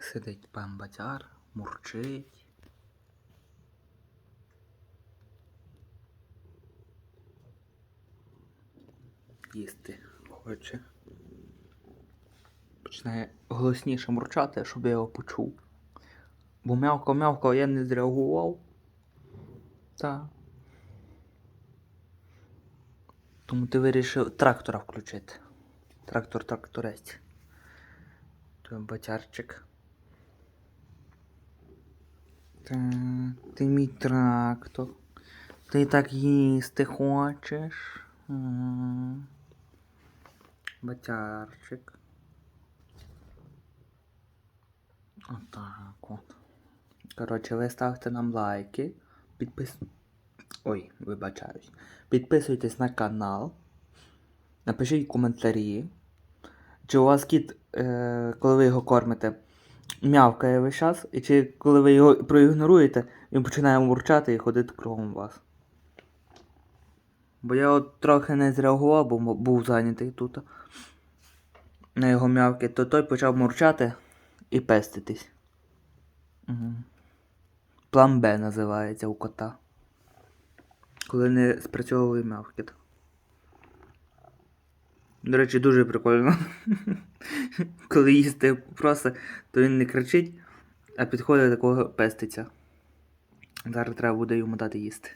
Сидить пан Батяр, мурчить. Їсти хоче. Починає голосніше мурчати, щоб я його почув. Бо м'явкав, я не зреагував. Та. Тому ти вирішив трактора включити. Трактор тракторець. Той батярчик. Так, ти мій трактор. Ти так їсти хочеш. М. Батярчик. Отак от. Коротше, ви ставте нам лайки. Підпис... Ой, вибачаюсь. Підписуйтесь на канал. Напишіть коментарі. Чи у вас кіт, е, коли ви його кормите, м'явкає весь час, і чи коли ви його проігноруєте, він починає мурчати і ходити кругом вас. Бо я от трохи не зреагував, бо був зайнятий тут. На його м'явки, то той почав мурчати і пеститись. Угу. План Б називається у кота. Коли не спрацьовує м'явкіт. До речі, дуже прикольно. Коли їсти просто, то він не кричить, а підходить такого пеститься. Зараз треба буде йому дати їсти.